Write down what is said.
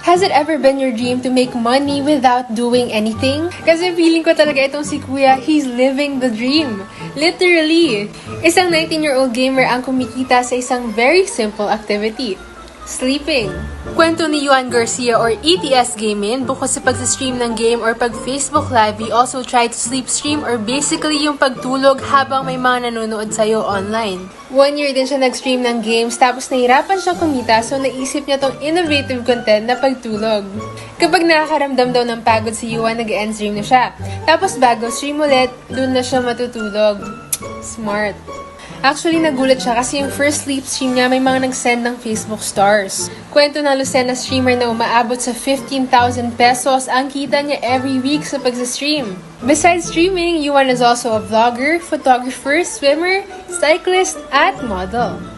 Has it ever been your dream to make money without doing anything? Kasi feeling ko talaga itong si Kuya, he's living the dream. Literally. Isang 19-year-old gamer ang kumikita sa isang very simple activity. Sleeping. Kwento ni Juan Garcia or ETS Gaming, bukod sa pag-stream ng game or pag-Facebook Live, he also tried to sleep stream or basically yung pagtulog habang may mga nanonood sa'yo online. One year din siya nag-stream ng games tapos nahirapan siyang kumita so naisip niya tong innovative content na pagtulog. Kapag nakakaramdam daw ng pagod si Yuan, nag-end stream na siya. Tapos bago stream ulit, dun na siya matutulog. Smart. Actually, nagulat siya kasi yung first sleep stream niya may mga nag-send ng Facebook stars. Kwento ng Lucena streamer na umaabot sa 15,000 pesos ang kita niya every week sa pag-stream. Besides streaming, Yuan is also a vlogger, photographer, swimmer, cyclist, at model.